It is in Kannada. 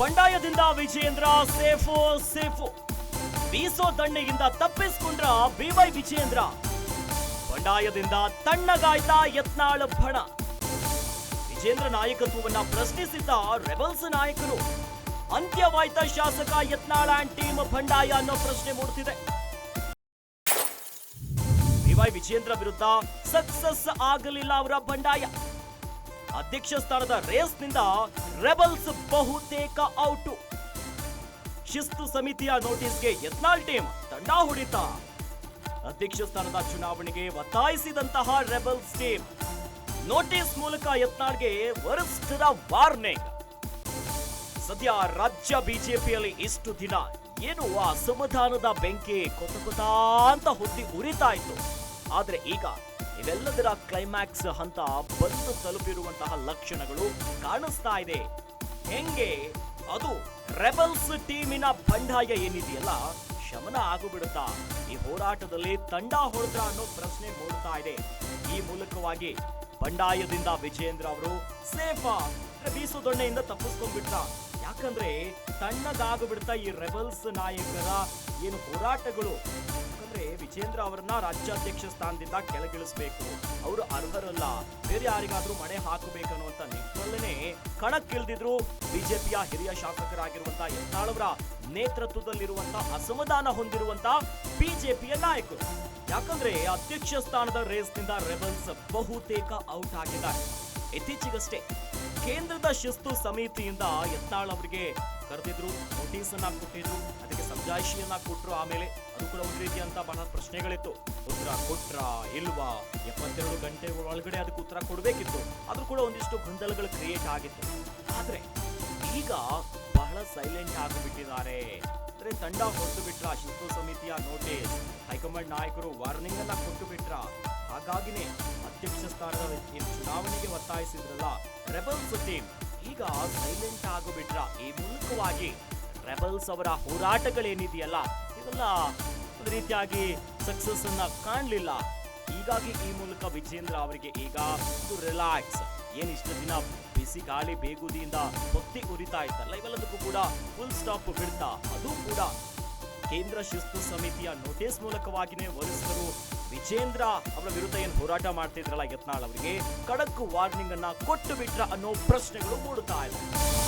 ಬಂಡಾಯದಿಂದ ವಿಜಯೇಂದ್ರ ಸೇಫು ಸೇಫು. ಬೀಸೋ ದಂಡೆಯಿಂದ ತಪ್ಪಿಸ್ಕೊಂಡ್ರ ಬಿವೈ ವಿಜಯೇಂದ್ರ. ಬಂಡಾಯದಿಂದ ತಣ್ಣಗಾಯ್ತ ಯತ್ನಾಳ ಭಣ. ವಿಜೇಂದ್ರ ನಾಯಕತ್ವವನ್ನ ಪ್ರಶ್ನಿಸಿದ್ದ ರೆಬಲ್ಸ್ ನಾಯಕರು, ಅಂತ್ಯವಾಯ್ತ ಶಾಸಕ ಯತ್ನಾಳ ಅಂಡ್ ಟೀಮ್ ಬಂಡಾಯ ಅನ್ನೋ ಪ್ರಶ್ನೆ ಮೂಡ್ತಿದೆ. ಬಿವೈ ವಿಜೇಂದ್ರ ವಿರುದ್ಧ ಸಕ್ಸಸ್ ಆಗಲಿಲ್ಲ ಅವರ ಬಂಡಾಯ. ಅಧ್ಯಕ್ಷ ಸ್ಥಾನದ ರೇಸ್ನಿಂದ ರೆಬಲ್ಸ್ ಬಹುತೇಕ ಔಟು. ಶಿಸ್ತು ಸಮಿತಿಯ ನೋಟಿಸ್ಗೆ ಯತ್ನಾಳ್ ಟೀಮ್ ತಂಡ ಹೊಡಿತ. ಅಧ್ಯಕ್ಷ ಸ್ಥಾನದ ಚುನಾವಣೆಗೆ ಒತ್ತಾಯಿಸಿದಂತಹ ರೆಬಲ್ಸ್ ಟೀಮ್ ನೋಟಿಸ್ ಮೂಲಕ ಯತ್ನಾಳ್ಗೆ ವರಿಷ್ಠರ ವಾರ್ನಿಂಗ್. ಸದ್ಯ ರಾಜ್ಯ ಬಿಜೆಪಿಯಲ್ಲಿ ಇಷ್ಟು ದಿನ ಏನು ಅಸಮಾಧಾನದ ಬೆಂಕಿ ಕೊತ ಕೊತ ಅಂತ ಹೊತ್ತಿ ಉರಿತಾ ಇತ್ತು. ಆದ್ರೆ ಈಗ ಇವೆಲ್ಲದರ ಕ್ಲೈಮ್ಯಾಕ್ಸ್ ಹಂತ ಬಂದು ತಲುಪಿರುವಂತಹ ಲಕ್ಷಣಗಳು ಕಾಣಿಸ್ತಾ ಇದೆ. ಹೆಂಗೆ? ಅದು ರೆಬಲ್ಸ್ ಟೀಮಿನ ಬಂಡಾಯ ಏನಿದೆಯಲ್ಲ, ಶಮನ ಆಗುಬಿಡುತ್ತಾ? ಈ ಹೋರಾಟದಲ್ಲಿ ತಂಡ ಹೊಡೆದ್ರ ಅನ್ನೋ ಪ್ರಶ್ನೆ ಮೂಡ್ತಾ ಇದೆ. ಈ ಮೂಲಕವಾಗಿ ಬಂಡಾಯದಿಂದ ವಿಜೇಂದ್ರ ಅವರು ಸೇಫಾ ಬೀಸು ದೊಣ್ಣೆಯಿಂದ ತಪ್ಪಿಸ್ಕೊಂಡ್ಬಿಟ್ರ? ಯಾಕಂದ್ರೆ ತಣ್ಣಗಾಗ್ಬಿಡ್ತಾ ಈ ರೆಬಲ್ಸ್ ನಾಯಕರ ಏನು ಹೋರಾಟಗಳು. ಯಾಕಂದ್ರೆ ವಿಜೇಂದ್ರ ಅವರನ್ನ ರಾಜ್ಯಾಧ್ಯಕ್ಷ ಸ್ಥಾನದಿಂದ ಕೆಳಗಿಳಿಸಬೇಕು. ಅವರು ಅರ್ಹರಲ್ಲ. ಬೇರೆ ಯಾರಿಗಾದ್ರೂ ಮಣೆ ಹಾಕಬೇಕನ್ನುವಂತ ನಿಟ್ಟಿನಲ್ಲೇ ಕಣಕ್ಕಿಳಿದಿದ್ರು ಬಿಜೆಪಿಯ ಹಿರಿಯ ಶಾಸಕರಾಗಿರುವಂತಹ ಯತ್ನಾಳವರ ನೇತೃತ್ವದಲ್ಲಿರುವಂತ ಅಸಮಾಧಾನ ಹೊಂದಿರುವಂತ ಬಿಜೆಪಿಯ ನಾಯಕರು. ಯಾಕಂದ್ರೆ ಅಧ್ಯಕ್ಷ ಸ್ಥಾನದ ರೇಸ್ನಿಂದ ರೆಬಲ್ಸ್ ಬಹುತೇಕ ಔಟ್ ಆಗಿದ್ದಾರೆ. ಇತ್ತೀಚೆಗಷ್ಟೇ ಕೇಂದ್ರದ ಶಿಸ್ತು ಸಮಿತಿಯಿಂದ ಯತ್ನಾಳ್ ಅವರಿಗೆ ಕರೆದಿದ್ರು ನೋಟಿಸ್ ಅನ್ನ ಕೊಟ್ಟಿದ್ರು, ಅದಕ್ಕೆ ಸಮಜಾಯಿಷಿಯನ್ನ ಕೊಟ್ಟರು ಆಮೇಲೆ ಅದು ಕೂಡ ಒಂದು ರೀತಿಯಂತ ಬಹಳ ಪ್ರಶ್ನೆಗಳಿತ್ತು. ಉತ್ತರ ಕೊಟ್ರ ಇಲ್ವಾ? ಎಪ್ಪತ್ತೆರಡು ಗಂಟೆ ಒಳಗಡೆ ಅದಕ್ಕೆ ಉತ್ತರ ಕೊಡಬೇಕಿತ್ತು. ಅದು ಕೂಡ ಒಂದಿಷ್ಟು ಗೊಂದಲಗಳು ಕ್ರಿಯೇಟ್ ಆಗಿತ್ತು. ಆದ್ರೆ ಈಗ ಬಹಳ ಸೈಲೆಂಟ್ ಆಗಿಬಿಟ್ಟಿದ್ದಾರೆ. ಅಂದ್ರೆ ತಂಡ ಹೊರಟು ಬಿಟ್ರ ಶಿಸ್ತು ಸಮಿತಿಯ ನೋಟಿಸ್ ಹೈಕಮಾಂಡ್ ನಾಯಕರು ವಾರ್ನಿಂಗ್ ಅನ್ನ ಕೊಟ್ಟು ಬಿಟ್ರ ಹಾಗಾಗಿನೇ ಅಧ್ಯಕ್ಷ ಸ್ಥಾನದ ಚುನಾವಣೆಗೆ ಒತ್ತಾಯಿಸಿದ್ರಲ್ಲ, ರೆಬಲ್ಸ್ ಟೀಮ್ ಈಗ ಸೈಲೆಂಟ್ ಆಗಿಬಿಟ್ರ. ಈ ಮೂಲಕವಾಗಿ ರೆಬಲ್ಸ್ ಅವರ ಹೋರಾಟಗಳೇನಿದೆಯಲ್ಲ ಇದೆಲ್ಲ ಒಂದು ರೀತಿಯಾಗಿ ಸಕ್ಸಸ್ ಅನ್ನ ಕಾಣಲಿಲ್ಲ. ಹೀಗಾಗಿ ಈ ಮೂಲಕ ವಿಜೇಂದ್ರ ಅವರಿಗೆ ಈಗ ರಿಲ್ಯಾಕ್ಸ್ ಏನಿಷ್ಟು ದಿನ ಬಿಸಿ ಗಾಳಿ ಬೇಗುದಿಯಿಂದ ಭಕ್ತಿ ಉರಿತಾ ಇತ್ತಲ್ಲ ಇವೆಲ್ಲದಕ್ಕೂ ಕೂಡ ಫುಲ್ ಸ್ಟಾಪ್ ಬಿಡ್ತಾ ಅದು ಕೂಡ ಕೇಂದ್ರ ಶಿಸ್ತು ಸಮಿತಿಯ ನೋಟಿಸ್ ಮೂಲಕವಾಗಿನೇ ವರಿಷ್ಠರು ವಿಜೇಂದ್ರ ಅವರ ವಿರುದ್ಧ ಏನು ಹೋರಾಟ ಮಾಡ್ತಿದ್ರಲ್ಲ ಯತ್ನಾಳ್ ಅವರಿಗೆ ಖಡಕ್ ವಾರ್ನಿಂಗ್ ಅನ್ನ ಕೊಟ್ಟು ಬಿಟ್ರ ಅನ್ನೋ ಪ್ರಶ್ನೆಗಳು ಮೂಡುತ್ತಾ ಇದೆ